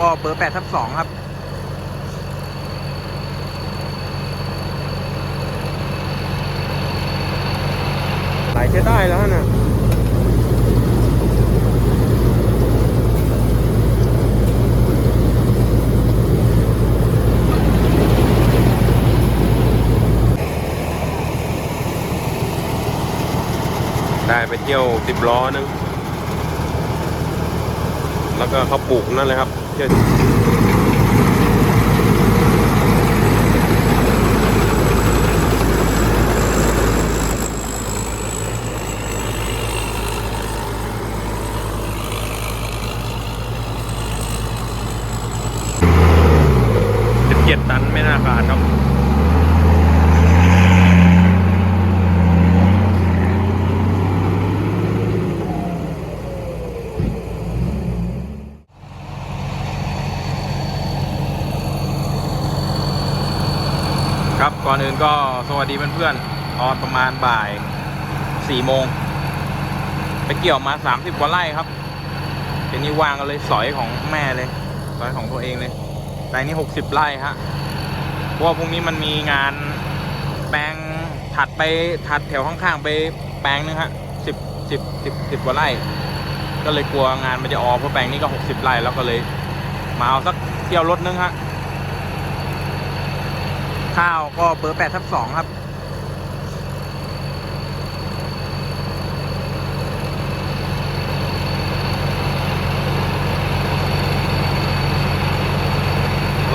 ก็เบอร์แปดทับสองครับไหลใช้ได้แล้วนะได้ไปเที่ยวสิบล้อนึง แล้วก็เขาปลูกนั่นเลยครับ 5. เพื่อนๆตอนประมาณบ่ายสี่โมงไปเกี่ยวมาสามสิบกว่าไร่ครับทีนี้วางกันเลยสอยของแม่เลยสอยของตัวเองเลยแปลงนี้หกสิบไร่ฮะเพราะว่าพรุ่งนี้มันมีงานแปลงถัดไปถัดแถวข้างๆไปแปลงนึงฮะสิบสิบสิบสิบกว่าไร่ ก็เลยกลัวงานมันจะออกเพราะแปลงนี้ก็หกสิบไร่แล้วก็เลยมาเอาสักเที่ยวรถนึงฮะข้าวก็เบอร์แปดทับสองครับ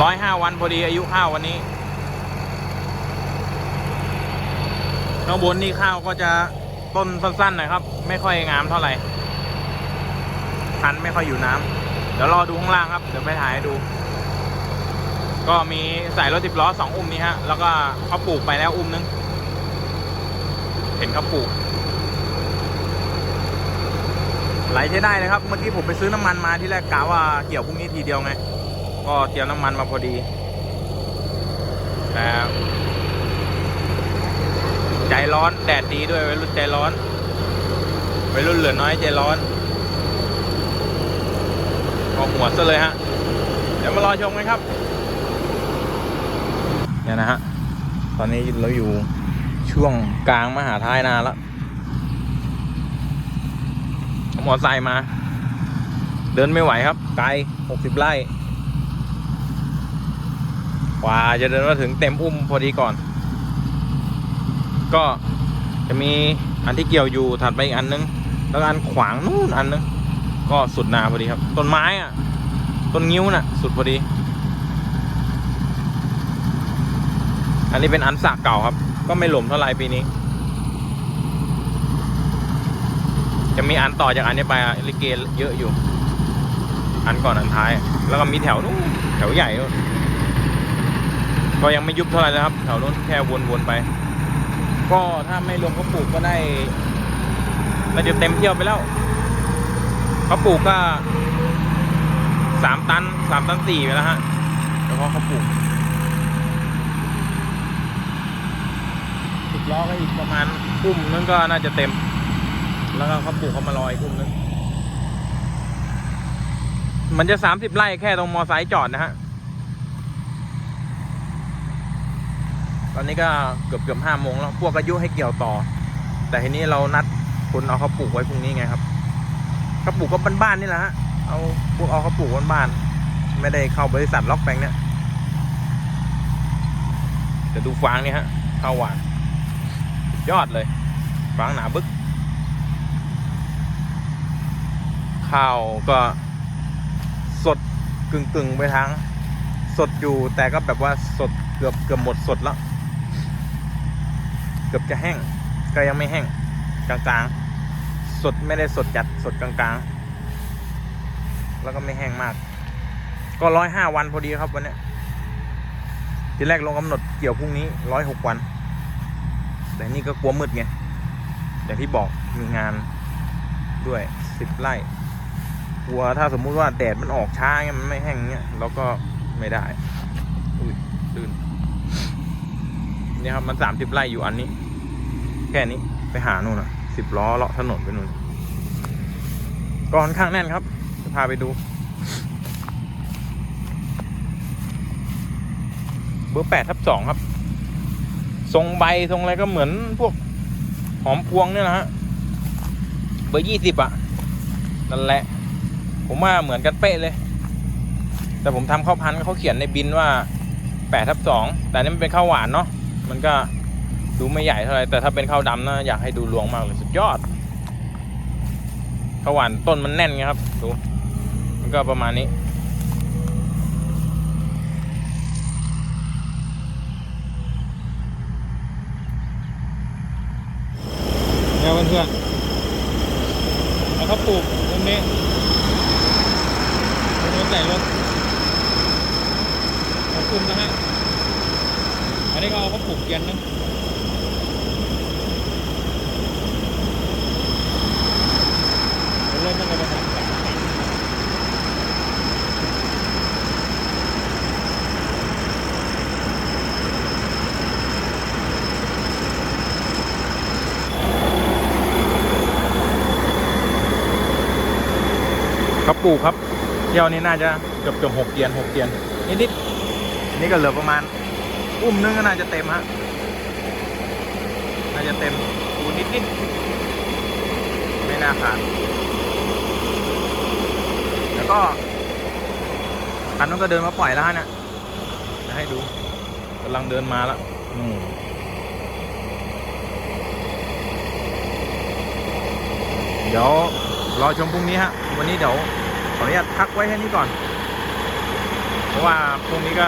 ร้อยห้า วันพอดีอายุข้าววันนี้ข้างบนนี่ข้าวก็จะต้นสั้นๆหนะครับ ไม่ค่อยงามเท่าไหร่พันไม่ค่อยอยู่น้ำเดี๋ยวรอดูข้างล่างครับ เดี๋ยวไปถ่ายให้ดู ก็มีใส่รถสิบล้อสองอุ้มนี้ฮะ แล้วก็เขาปลูกไปแล้วอุ้มนึง เห็นเขาปลูก ไหลใช้ได้เลยครับ เมื่อกี้ผมไปซื้อน้ำมันมาที่แรกกะว่าเกี่ยวพรุ่งนี้ทีเดียวไง ก็เตรียมน้ำมันมาพอดีแต่ใจร้อนแดดดีด้วยวัยรุ่นใจร้อนวัยรุ่นเหลือน้อยใจร้อนก็หัวซะเลยฮะ เดี๋ยวมารอชมกันครับเนี่ยนะฮะ ตอนนี้เราอยู่ช่วงกลางมหาท้ายนาแล้วเอมอไซค์มา เดินไม่ไหวครับ ไกลหกสิบไร่ กว่าจะเดินมาถึงเต็มอุ้มพอดีก่อน ก็จะมีอันที่เกี่ยวอยู่ถัดไปอีกอันนึง แล้วก็อันขวางนู่นอันนึง ก็สุดนาพอดีครับ ต้นไม้อะต้นงิ้วน่ะ สุดพอดี อันนี้เป็นอันสากเก่าครับ ก็ไม่หล่มเท่าไหร่ปีนี้ จะมีอันต่อจากอันนี้ไปลิเกเยอะอยู่ อันก่อนอันท้าย แล้วก็มีแถวนู้นแถวใหญ่นู้น ก็ยังไม่ยุบเท่าไหร่นะครับแถวนู้นแค่วนๆไป ก็ถ้าไม่รวมเขาปลูกก็ได้น่าจะเต็มเที่ยวไปแล้วเขาปลูกก็สามตันสามตันสี่ไปแล้วฮะเฉพาะเขาปลูกสิบล้อก็อีกประมาณอุ้มนึงก็น่าจะเต็ม แล้วก็เขาปลูกเขามารออีกอุ้มนึงมันจะสามสิบไร่แค่ตรงมอไซค์จอดนะฮะ ตอนนี้ก็เกือบเกือบห้าโมงแล้ว พวกอายุให้เกี่ยวต่อ แต่ทีนี้เรานัดคนเอาเขาปลูกไว้พรุ่งนี้ไงครับเขาปลูกก็บ้านๆนี่แหละฮะ เอาพวกเอาเขาปลูกบ้านๆไม่ได้เข้าบริษัทล็อกแปลงเนี่ยจะดูฟางนี่ฮะเข้าหวานยอดเลยฟางหนาบึก ข้าวก็สดกึ่งกึ่งๆไปทาง สดอยู่แต่ก็แบบว่าสดเกือบเกือบหมดสดแล้ว กือบจะแห้ง ก็ยังไม่แห้งกลางๆ สดไม่ได้สดจัดสดกลางๆ แล้วก็ไม่แห้งมาก ก็ร้อยห้าวันพอดีครับวันนี้ทีแรกลงกำหนดเกี่ยวพรุ่งนี้ร้อยหกวัน แต่นี่ก็กลัวมืดไงอย่างที่บอกมีงานด้วยสิบไร่กลัวถ้าสมมุติว่าแดดมันออกช้าเงี้ยมันไม่แห้งเงี้ยเราก็ไม่ได้อุ้ยลื่นเนี่ยครับมันสามสิบไร่อยู่อันนี้ แค่นี้ไปหานู่นอะสิบล้อเลาะถนนไปนู่นก่อนข้างแน่นครับ จะพาไปดู เบอร์แปดทับสองครับ ทรงใบทรงอะไรก็เหมือนพวกหอมพวงเนี่ยนะฮะ เบอร์ยี่สิบอะ นั่นแหละ ผมว่าเหมือนกันเป๊ะเลย แต่ผมทำข้าวพันธุ์เขาเขียนในบินว่าแปดทับสองแต่นี่มันเป็นข้าวหวานเนาะ มันก็ ดูไม่ใหญ่เท่าไหร่แต่ถ้าเป็นข้าวดำนะอยากให้ดูรวงมากเลยสุดยอดข้าวหวานต้นมันแน่นไงครับ ดู มันก็ประมาณนี้ เนี่ยเพื่อนๆแล้วเขาปลูกตรงนี้ตรงนี้ใส่รถขอบคุณนะฮะ อันนี้ก็เอาเขาปลูกเกียนนะเริ่ มตั้งแต่ประมาณสามปีเขาปลูกครับ เที่ยวนี้น่าจะเกือบเกือบหกเกียนหกเกียนนิดๆนี่ก็เหลือประมาณ อุ้มนึงก็น่าจะเต็มฮะน่าจะเต็มปูนิดนิดไม่น่าขาด แล้วก็คันนู้นก็เดินมาปล่อยแล้วฮะเนี่ยจะให้ดูกำลังเดินมาแล้วอืมเดี๋ยวรอชมพรุ่งนี้ฮะ วันนี้เดี๋ยวขออนุญาตพักไว้แค่นี้ก่อน เพราะว่าพรุ่งนี้ก็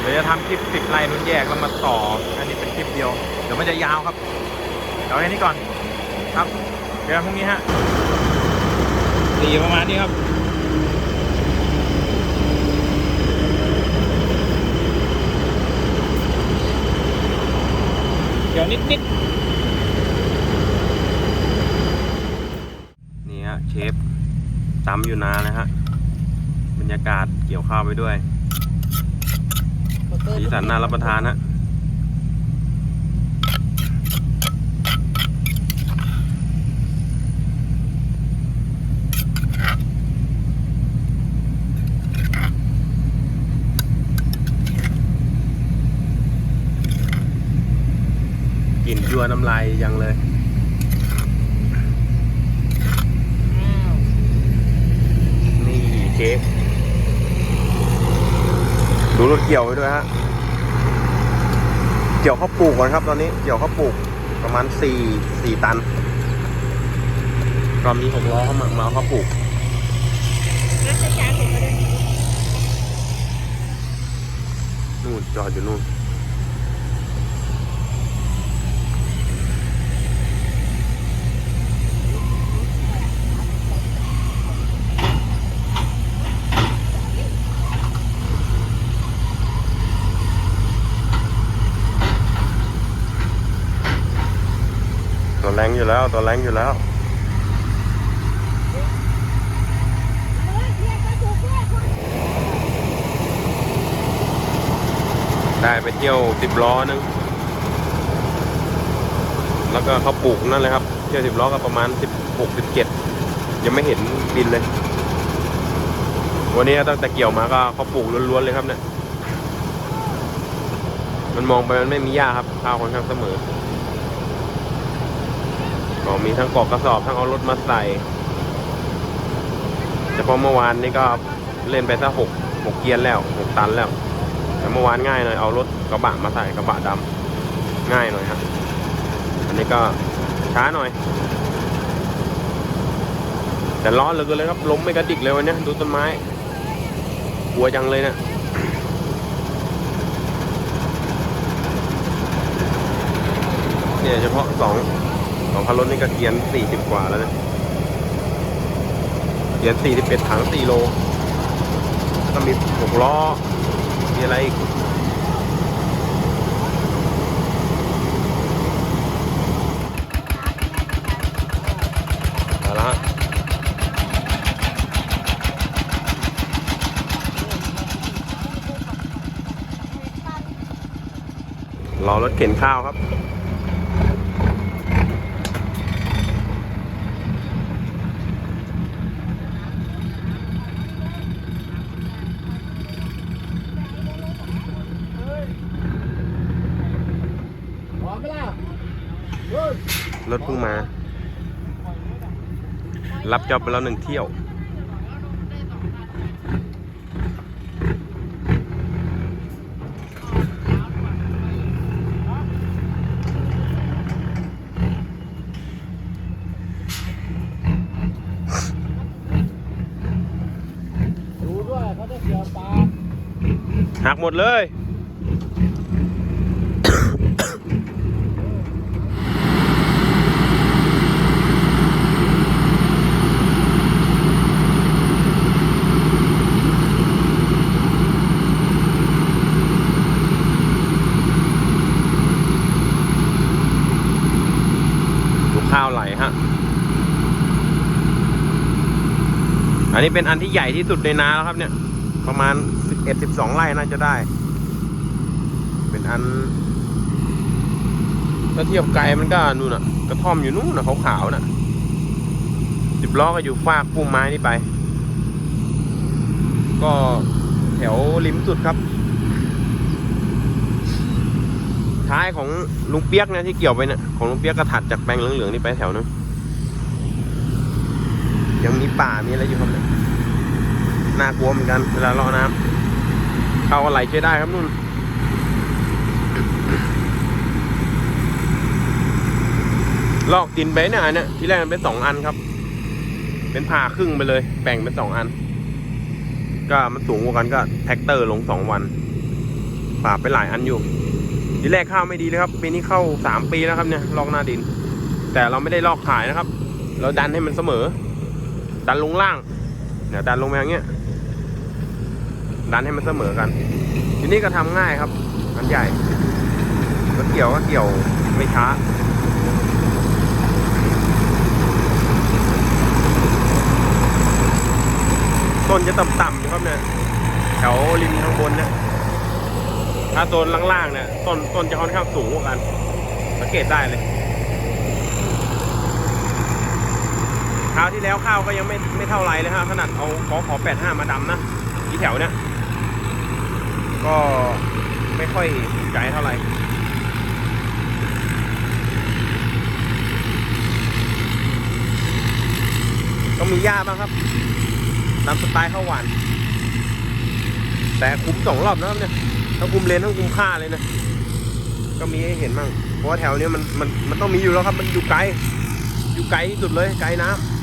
เดี๋ยวจะทำคลิปสิบไลน์มันแยกแล้วมาต่อ อันนี้เป็นคลิปเดียว เดี๋ยวมันจะยาวครับ เดี๋ยวแค่นี้ก่อน ครับ เดี๋ยวพรุ่งนี้ฮะ สีประมาณนี้ครับ เดี๋ยวนิดนิดนี่ฮะเชฟตำอยู่นานนะฮะ บรรยากาศเกี่ยวข้าวไปด้วย สีสันน่ารับประทานฮะ วน้ำลายยังเลย นี่เชฟดูรถเกี่ยวไปด้วยฮะ เกี่ยวข้าวปลูกก่อนครับตอนนี้เกี่ยวข้าวปลูกประมาณสี่สี่ตันก็มีหกล้อเข้ามามาเอาข้าวปลูกนู่นจอดอยู่นู่น แรงอยู่แล้ว ตัวแรงอยู่แล้วได้ไปเที่ยวสิบล้อนึง แล้วก็เขาปลูกนั่นเลยครับ เที่ยวสิบล้อก็ประมาณสิบหกสิบเจ็ดยังไม่เห็นบินเลย วันนี้ตั้งแต่เกี่ยวมาก็เขาปลูกล้วนๆเลยครับเนี่ย มันมองไปมันไม่มีหญ้าครับข้าวค่อนข้างเสมอ ก็มีทั้งกรอกกระสอบทั้งเอารถมาใส่แต่พอเมื่อวานนี้ก็เล่นไปสักหกหกเกียร์แล้วหกตันแล้ว แต่เมื่อวานง่ายหน่อยเอารถกระบะมาใส่กระบะดำง่ายหน่อยครับอันนี้ก็ช้าหน่อย แต่ร้อนเหลือเกินเลยครับล้มไม่กระดิกเลยวันนี้ดูต้นไม้กลัวจังเลยเนะี่ยเนี่ยเฉพาะสอง องคันรถนี่ก็เกียนสี่สิบกว่าแล้วนะเกียนสี่สิบเอ็ดถังสี่โลแล้วก็มีหกล้อ มีอะไรอีกเอาละฮะรอรถเข็นข้าวครับ ถเพิ่งมา รับจอบไปแล้วหนึ่งเที่ยวดูด้วยเขาจะเกี่ยวปลาหักหมดเลย ดูข้าวไหลฮะ อันนี้เป็นอันที่ใหญ่ที่สุดในนาแล้วครับเนี่ย ประมาณสิบเอ็ดสิบสองไร่น่าจะได้ เป็นอันถ้าเทียบไกลมันก็นู่นน่ะ กระท่อมอยู่นู่นน่ะขาวๆน่ะสิบล้อก็อยู่ฟากพุ่มไม้นี่ไป ก็แถวริมสุดครับ ท้ายของลุงเปียกเนี่ยที่เกี่ยวไปเนี่ยของลุงเปียกก็ถัดจากแปลงเหลืองๆนี่ไปแถวนึง ยังมีป่ามีอะไรอยู่ครับเนี่ยน่ากลัวเหมือนกันเวลาเลาะน้ำเข้าอะไรใช้ได้ครับนุ่นลอกดินไปเนี่ยอันเนี่ยที่แรกมันเป็นสองอันครับ เป็นผ่าครึ่งไปเลยแบ่งเป็นสองอัน ก็มันสูงกว่ากันก็แท็กเตอร์ลงสองวันป่าไปหลายอันอยู่ทีแรกข้าวไม่ดีเลยครับปีนี้เข้าสามปีแล้วครับเนี่ยลอกหน้าดิน แต่เราไม่ได้ลอกขายนะครับ เราดันให้มันเสมอ ดันลงล่างเนี่ยดันลงไปอย่างเงี้ยดันให้มันเสมอกัน ทีนี้ก็ทำง่ายครับอันใหญ่รถเกี่ยวก็เกี่ยวไม่ช้าต้นจะต่ำๆครับเนี่ยแถวริมข้างบนเนี่ยถ้าต้นล่างๆเนี่ยต้นต้นจะค่อนข้างสูงกว่ากันสังเกตได้เลย ราวที่แล้วข้าวก็ยังไม่ไม่เท่าไรเลยฮะขนาดเอาขอขอแปดห้ามาดำนะที่แถวเนี้ยก็ไม่ค่อยไกลเท่าไหร่ก็มีหญ้าบ้างครับตามสไตล์ข้าวหวาน แต่คุ้มสองรอบนะครับเนี่ยทั้งคุ้มเลนทั้งคุ้มค่าเลยนะก็มีให้เห็นบ้างเพราะว่าแถวนี้มันมันมันต้องมีอยู่แล้วครับ มันอยู่ไกล อยู่ไกลที่สุดเลยไกลน้ำ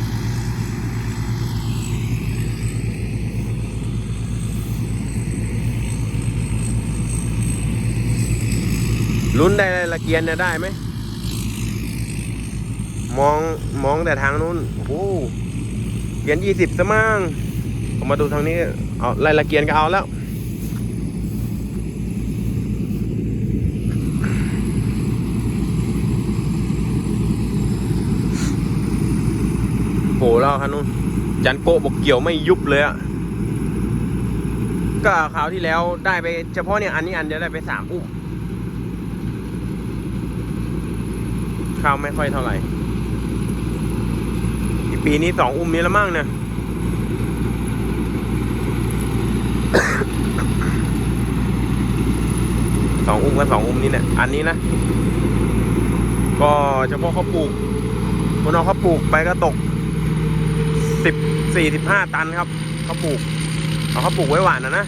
ลุ้นได้ละเกียนเนี่ยได้ไหม มองมองแต่ทางนู้นโอ้โหเกียนยี่สิบซะมั่งผมมาดูทางนี้เอาไล่ละเกียนก็เอาแล้วโหแล้วคันนู้นจันโกบอกเกี่ยวไม่ยุบเลยอะก็คราวที่แล้วได้ไปเฉพาะเนี่ยอันนี้อันเดียวได้ไปสามอุ้ม ข้าวไม่ค่อยเท่าไหร่ปีนี้สองอุ้มนี้แล้วมั่งเนี่ยสองอุ้มกับสองอุ้มนี้เนี่ย อันนี้นะ ก็เฉพาะเขาปลูกคนเอาเขาปลูกไปก็ตกสิบสี่สิบห้าตันครับเขาปลูกเอาเขาปลูกไว้หวานนะนะ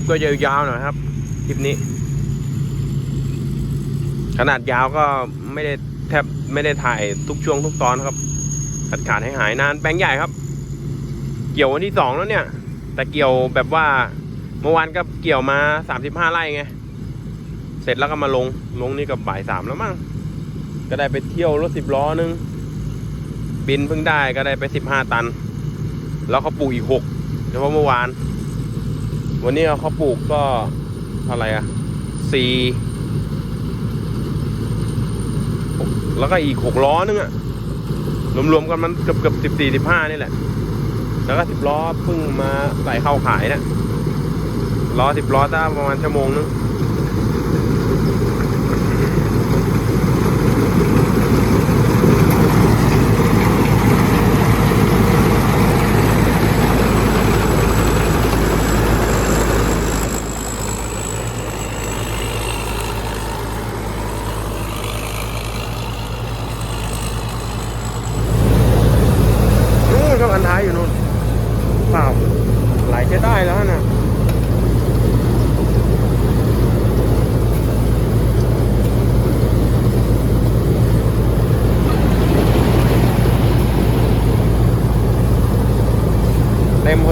ปก็ยาวๆหน่อยครับคลิปนี้ ขนาดยาวก็ไม่ได้แทบไม่ได้ถ่ายทุกช่วงทุกตอนครับขาดขาดให้หายนานแปลงใหญ่ครับ เกี่ยววันที่สองแล้วเนี่ย แต่เกี่ยวแบบว่าเมื่อวานก็เกี่ยวมาสามสิบห้าไร่ไง เสร็จแล้วก็มาลงลงนี่กับบ่ายสามแล้วมั้งก็ได้ไปเที่ยวรถสิบล้อนึง บินเพิ่งได้ก็ได้ไปสิบห้าตัน แล้วเขาปลูกอีกหกเฉพาะเมื่อวาน วันนี้เขาปลูกก็เท่าไรอะสี่แล้วก็อีกหกล้อนึงอะรวมๆกันมันเกือบเกือบสิบสี่สิบห้านี่แหละ แล้วก็สิบล้อเพิ่งมาใส่เข้าขายนะล้อสิบล้อถ้าประมาณชั่วโมงนึง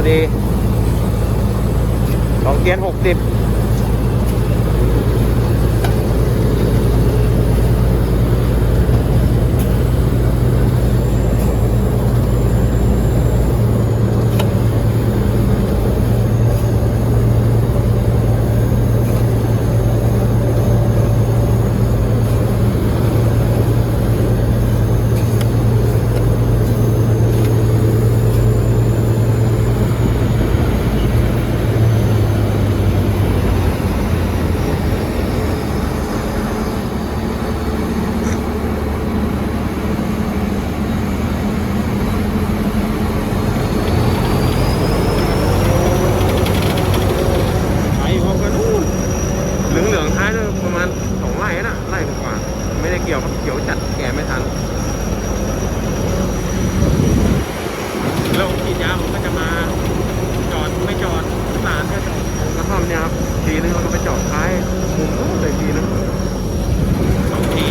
พอดี สองเกียร์หกสิบ ไปพร้อมกันนู่นเหลืองเหลืองๆท้ายเลยประมาณสองไร่นะไร่กว่าๆไม่ได้ เกี่ยวครับเกี่ยวจัดแก่ไม่ทัน แล้วกินยาผมก็จะมาจอดไม่จอดสารก็จอดกระท่อมเนี่ยครับทีนึงเราก็ไปจอดท้ายมุมนู้นเลยทีนึงสองที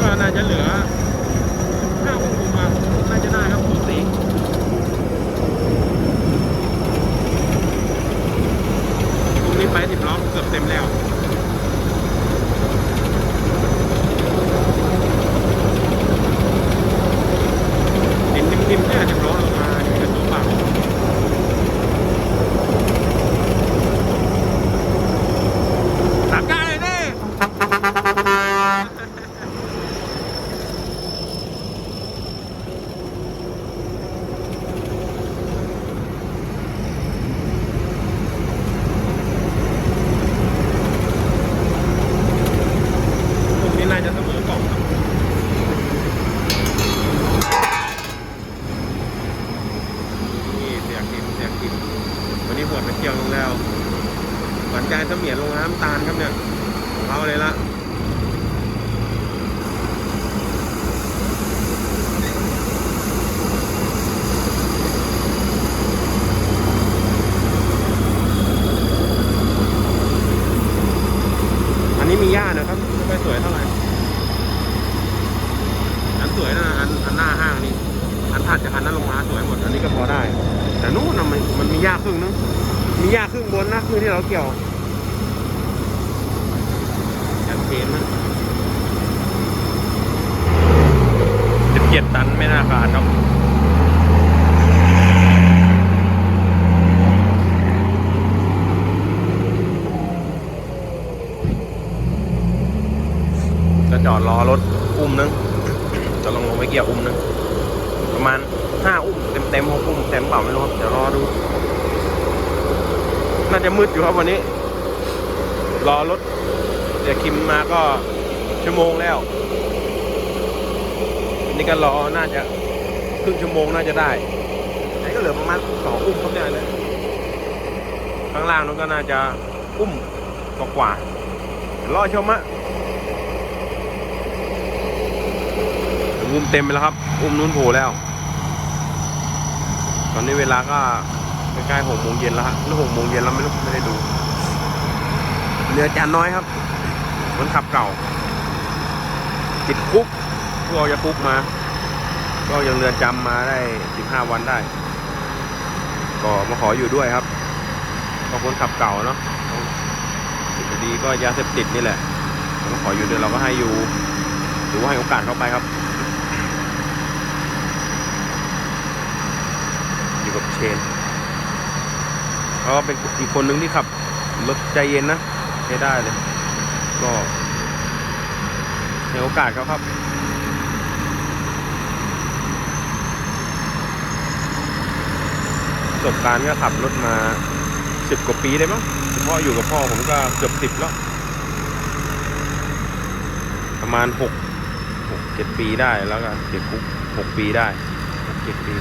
ก็น่าจะเหลือห้าหกมุมมาน่าจะได้ครับสูสี พรุ่งนี้ไปสิบล้อเกือบเต็มแล้ว ดินนิ่มๆเนี่ยสิบล้อลงมาดีกันตัวเปล่าตักได้เลยดิพรุ่งนี้น่าจะเสมอกล่องครับ นี่เสียกินเสียกิน วันนี้หวดไปเที่ยวลงแล้วหวานใจเสมียนลงน้ำตาลครับเนี่ยเอาเลยละอันนี้มีหญ้านะครับไม่ค่อยส วยเท่าไหร่อันสวยนะอันอันหน้าห้างนี่อันถัดจากอันนั้นลงมาสวยหมด อันนี้ก็พอได้ แต่นู้นมันมันมีหญ้าครึ่งนึงมีหญ้าครึ่งบนนะคือที่เราเกี่ยวชัดเจนนะสิบเจ็ดตันไม่น่าขาดครับ จอดรอรถอุ้มนึงจะลงลงไปเกี่ยวอุ้มนึงประมาณห้าอุ้มเต็มเต็มหกอุ้มเต็มเปล่าไม่รู้ครับเดี๋ยวรอดู น่าจะมืดอยู่ครับวันนี้ รอรถเดี๋ยวคิมมาก็ชั่วโมงแล้ว นี่ก็รอน่าจะครึ่งชั่วโมงน่าจะได้อันนี้ก็เหลือประมาณสองอุ้มครับเนี่ยเลยข้างล่างนู้นก็น่าจะอุ้มกว่าๆเดี๋ยวรอชมอะ อุ้มเต็มไปแล้วครับ อุ้มนู้นโผล่แล้ว ตอนนี้เวลาก็ใกล้ๆหกโมงเย็นแล้วฮะหรือหกโมงเย็นแล้วไม่รู้ไม่ได้ดู เรือจานน้อยครับคนขับเก่า ติดคุกเพิ่งอจาคุกมา ก็ยังเรือนจำมาได้สิบห้าวันได้ ก็มาขออยู่ด้วยครับ ก็คนขับเก่าเนาะดคดีก็ยาเสพติดนี่แหละมาขออยู่เด้วยวเราก็ให้อยู่หรือว่าให้โอกาสเขาไปครับ อยู่กับเชนเขาเป็นอีกคนนึงที่ขับรถใจเย็นนะใช้ได้เลย ก็ให้โอกาสเขาครับประสบการณ์ก็ขับรถมาสิบกว่าปีได้มั้งพาะอยู่กับพ่อผมก็เกือบสิบแล้วประมาณหกหกเจ็ดปีได้แล้วก็ติดคุกหกปีได้เจ็ดปี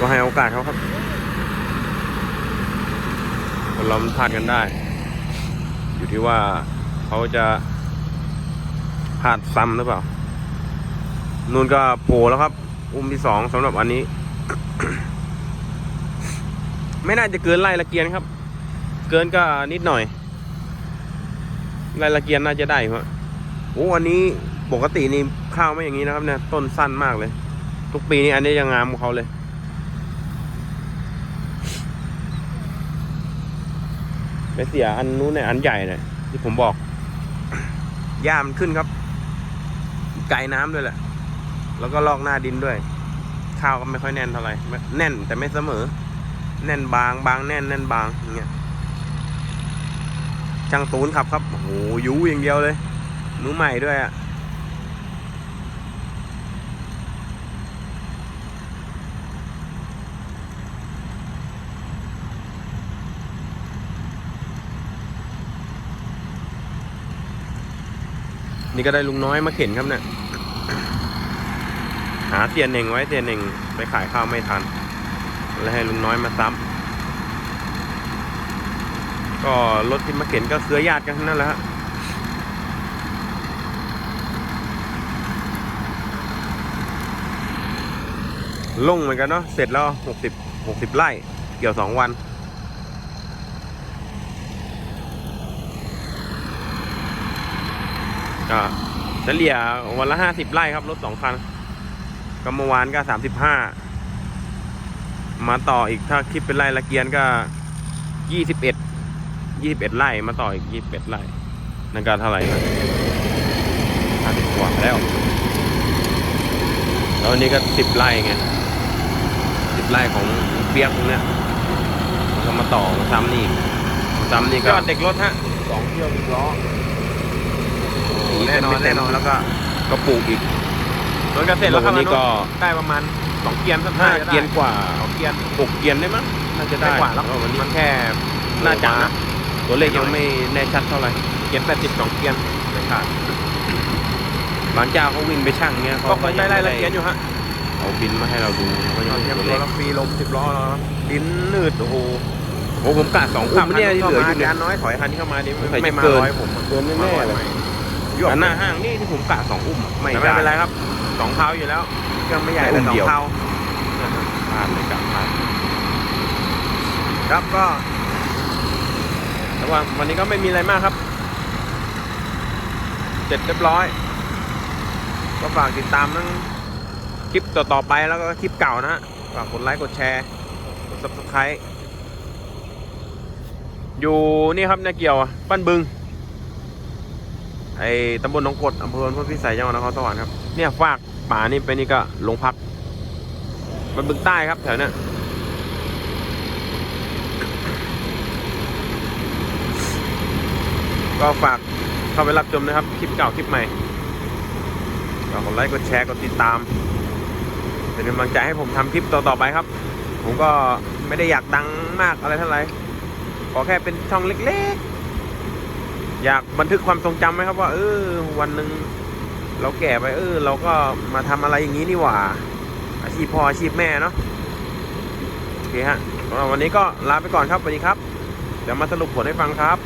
ก็ให้โอกาสเขาครับคนเราพลาดกันได้ อยู่ที่ว่าเขาจะพลาดซ้ำหรือเปล่านู่นก็โผล่แล้วครับ อุ้มที่สองสำหรับอันนี้ ไม่น่าจะเกินไล่ละเกียนครับ เกินก็นิดหน่อยรายละเกียนน่าจะได้ครับโอ้อันนี้ปกตินี่ข้าวไม่อย่างนี้นะครับเนี่ยต้นสั้นมากเลย ทุกปีนี่อันนี้ยังงามกว่าเขาเลย ไปเสียอันนู้นเนี่ยอันใหญ่เนี่ยที่ผมบอกย่ามันขึ้นครับ ไกลน้ำด้วยแหละ แล้วก็ลอกหน้าดินด้วย ข้าวก็ไม่ค่อยแน่นเท่าไหร่แน่นแต่ไม่เสมอ แน่นบางบางแน่นแน่นบางอย่างเงี้ยช่างตูนขับครับโอ้โหยูอย่างเดียวเลยมือใหม่ด้วยอะ่ะ นี่ก็ได้ลุงน้อยมาเข็นครับเนี่ยหาเตียนเน่งไว้เตียนเน่งไปขายข้าวไม่ทัน แล้วให้ลุงน้อยมาซ้ำก็รถที่มาเข็นก็เครือญาติกันทั้งนั่นแหละฮะลงเหมือนกันเนาะเสร็จแล้วหกสิบหกสิบไร่เกี่ยวสองวัน ก็เฉลี่ยวันละห้าสิบไร่ครับ รถสองคันก็เมื่อวานก็สามสิบห้ามาต่ออีกถ้าคิดเป็นไร่ละเกียนก็ยี่สิบเอ็ดยี่สิบเอ็ดไร่มาต่ออีกยี่สิบเอ็ดไร่นั่นก็เท่าไหร่นะห้าสิบกว่าแล้วแล้วอันนี้ก็สิบไร่ไงสิบไร่ของเปียกตรงเนี้ยก็มาต่อมาซ้ำนี่มาซ้ำนี่ก็ยอดเด็กรถฮะสองเที่ยวสิบล้อ แน่นอนไม่เต็มแน่นอนแล้วก็ก็ปลูกอีกรถก็เสร็จแล้วครับวันนี้ก็ได้ประมาณสองเกียร์สักห้าจะได้เกียนกว่าสองเกียร์หกเกียนได้มั้งน่าจะได้ได้กว่าแล้วเพระวันนี้มันแค่น่าจะนะตัวเลขยังไม่แน่ชัดเท่าไหร่เกียร์แปดสิบสองเกียร์ไม่ขาดบางเจ้าเขาวิ่งไปช่างเงี้ยก็คงได้ไล่ละเกียร์อยู่ฮะเอาบินมาให้เราดูเขายังเทียบตัวรเลถขละฟรีลมสิบล้อแล้วดินหนืดโอ้โหโอ้ผมกะสองอุ้มเนี่ยที่เหลืออยู่เนี่ยจานน้อยถอยคันที่เข้ามานี่ใส่ไม่มาเกินร้อยผมอะเกินแน่ๆเลย ยวกอันหน้าห้างนี่ที่ผมกะสองอุ้มไม่ไม่เป็นไรครับสองเท้าอยู่แล้วเครื่องไม่ใหญ่แต่สองเท้าพลาดเลยกะพลาดครับก็แต่ว่าวันนี้ก็ไม่มีอะไรมากครับ เสร็จเรียบร้อย ก็ฝากติดตามทั้งคลิปต่อๆไปแล้วก็คลิปเก่านะฮะ ฝากกดไลค์กดแชร์ กด subscribe อยู่นี่ครับนาเกี่ยวอะบ้านบึง ไอ้ตำบลหนองกดอำเภอพนพิสัยจังหวัดนครสวรรค์ครับเนี่ยฝากป่านี่ไปนี่ก็ลงพักบ้านบึงใต้ครับแถวเนี้ยก็ฝากเข้าไปรับชมนะครับ คลิปเก่าคลิปใหม่ฝากกดไลค์กดแชร์กดติดตามเป็นกำลังใจให้ผมทำคลิปต่อๆไปครับ ผมก็ไม่ได้อยากดังมากอะไรเท่าไหร่ขอแค่เป็นช่องเล็ก ๆ อยากบันทึกความทรงจำไหมครับว่า เออ วันหนึ่งเราแก่ไป เออ เราก็มาทำอะไรอย่างนี้นี่หว่า อาชีพพ่ออาชีพแม่เนาะโอเคฮะสำหรับวันนี้ก็ลาไปก่อนครับสวัสดีครับ เดี๋ยวมาสรุปผลให้ฟังครับ